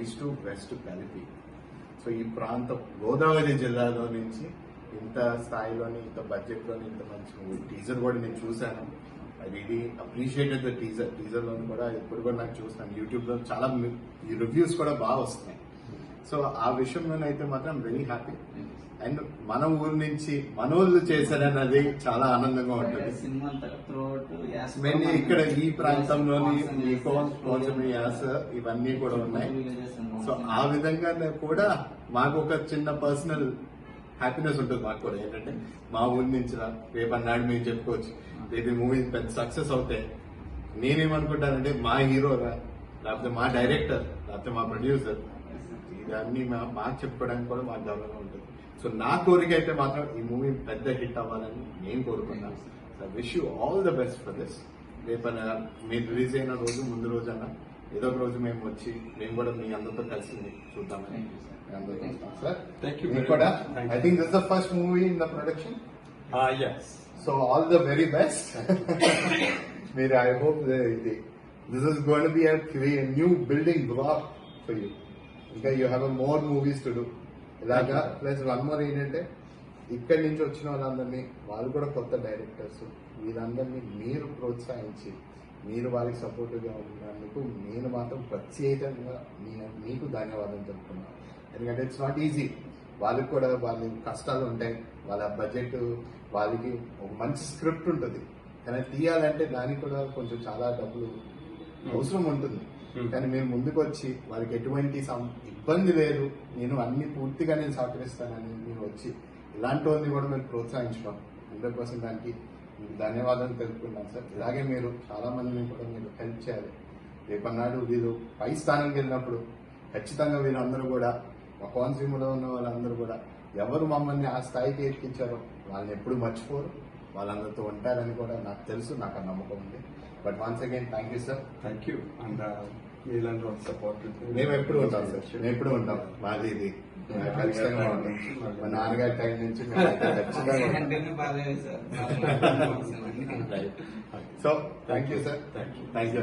East to west కలిపి. So ఈ ప్రాంతం గోదావరి జిల్లాలో నుంచి ఇంత స్థాయిలోని ఇంత బడ్జెట్లోని ఇంత మంచి టీజర్ కూడా నేను చూశాను. I really appreciated the teaser టీజర్లో కూడా ఇప్పుడు కూడా నాకు చూస్తాను. యూట్యూబ్లో చాలా ఈ రివ్యూస్ కూడా బాగా వస్తున్నాయి. సో ఆ విషయంలోనైతే మాత్రం వెరీ హ్యాపీ అండ్ మన ఊరు నుంచి మనోళ్ళు చేశారన్నది చాలా ఆనందంగా ఉంటుంది. మెయిన్ ఇక్కడ ఈ ప్రాంతంలోని యాస ఇవన్నీ కూడా ఉన్నాయి. సో. ఆ విధంగా కూడా మాకు ఒక చిన్న పర్సనల్ హ్యాపీనెస్ ఉంటుంది మాకు కూడా. ఏంటంటే మా ఊరి నుంచి రా రేపు అన్నాడు మేము చెప్పుకోవచ్చు. రేపు మూవీ పెద్ద సక్సెస్ అవుతాయి నేనేమనుకుంటానంటే మా హీరోరా లేకపోతే మా డైరెక్టర్ లేకపోతే మా ప్రొడ్యూసర్ ఇదన్నీ మా మాకు చెప్పుకోవడానికి కూడా మాకు గౌరవంగా ఉంటుంది. సో నా కోరిక అయితే మాత్రం ఈ మూవీ పెద్ద హిట్ అవ్వాలని నేను కోరుకున్నాను so wish you all the best for this రేపన మీరు రిలీజ్ అయిన రోజు ముందు రోజు అన్న ఏదో ఒక రోజు మేము వచ్చి మేము కూడా మీ అందరితో కలిసి చూద్దామని సార్ Thank you. మీకు very కూడా? I. Think this the first movie in the production yes. So all the very best మీరు ఐ హోప్ ఇది this is gonna be new building block for you ఇంకా you have more movies to do ఇలాగా plus one more ఏంటంటే ఇక్కడి నుంచి వచ్చిన వాళ్ళందరినీ వాళ్ళు కూడా కొత్త డైరెక్టర్స్ వీళ్ళందరినీ మీరు ప్రోత్సహించి మీరు వాళ్ళకి సపోర్టివ్గా ఉన్నందుకు నేను మాత్రం ప్రత్యేకంగా నేను మీకు ధన్యవాదాలు చెప్తున్నాను ఎందుకంటే ఇట్స్ నాట్ ఈజీ వాళ్ళకి కూడా వాళ్ళ కష్టాలు ఉంటాయి. వాళ్ళ బడ్జెట్ వాళ్ళకి ఒక మంచి స్క్రిప్ట్ ఉంటుంది. కానీ తీయాలంటే దానికి కూడా కొంచెం చాలా డబ్బులు అవసరం ఉంటుంది Hmm. కానీ మీరు ముందుకు వచ్చి వాళ్ళకి ఎటువంటి ఇబ్బంది లేదు. నేను అన్ని పూర్తిగా నేను సహకరిస్తానని మీరు వచ్చి ఇలాంటి వాళ్ళని కూడా మీరు ప్రోత్సహించడం హండ్రెడ్ పర్సెంట్ దానికి మీకు ధన్యవాదాలు తెలుపుకున్నాను సార్. ఇలాగే మీరు చాలా మందిని కూడా మీరు హెల్ప్ చేయాలి. రేపన్నాడు వీరు పై స్థానానికి వెళ్ళినప్పుడు ఖచ్చితంగా వీరందరూ కూడా మా కోనసీమలో ఉన్న వాళ్ళందరూ కూడా ఎవరు మమ్మల్ని ఆ స్థాయికి ఎక్కించారో వాళ్ళని ఎప్పుడు మర్చిపోరు. వాళ్ళందరితో ఉంటారని కూడా నాకు తెలుసు నాకు ఆ నమ్మకం ఉంది. But once again thank you sir Thank you. And uh, మీలాంటి support. మేము ఎప్పుడు ఉంటాం సార్ మేము ఎప్పుడు ఉంటాం. మాది ఇది. ఖచ్చితంగా ఉంటాం మా నాన్నగారి టైం నుంచి ఖచ్చితంగా so thank you sir Thank you. Thank you.